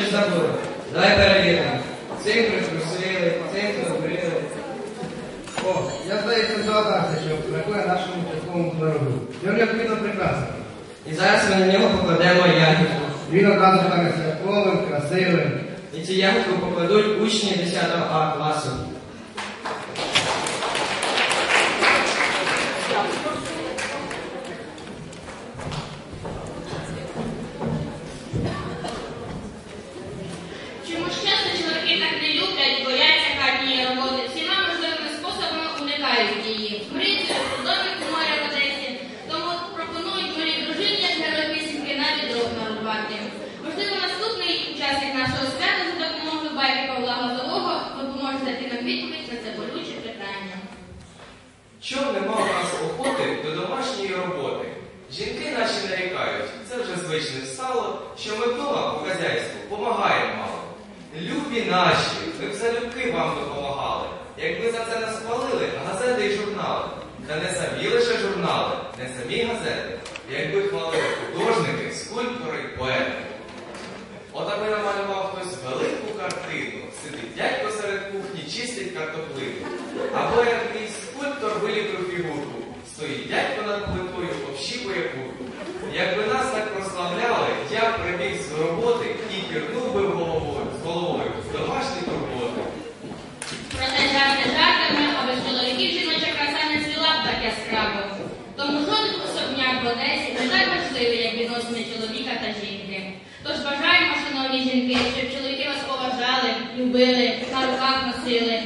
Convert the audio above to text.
щось забули. Давай перевіримо. Цим притрусили, цим зробили. О, я здається здогадався, що бракує нашому такому народу. Його необхідно прикрасити. І зараз ми на нього покладемо ягідку. Він одразу стане святковим, красивим. І цю ягідку покладуть учні 10 А класу. Уникають її. У домі моря в Одесі, тому пропонують моїй дружині як героїсіньки навіть дров нарубати. Можливо, наступний учасник нашого свята за допомогою байки Павла Газового допоможе дати нам відповідь на це болюче питання. Чом нема у нас охоти до домашньої роботи? Жінки наші нарікають, це вже звичне стало, що ми вдома по хазяйству помагаємо мало. Любі наші, ми б залюбки вам допомагали. Якби за це нас хвалили газети і журнали. Та не самі лише журнали, не самі газети. Якби хвалили художники, скульптори і поети. От аби намалював хтось велику картину, сидить дядько серед кухні, чистить картоплину. Або якийсь скульптор виліпив фігурку, стоїть дядько жіноча краса не звіла б так яскраво. Тому жоден особняк в Одесі не так важливий, як відносини чоловіка та жінки. Тож бажаємо, шановні жінки, щоб чоловіки вас поважали, любили, на руках носили,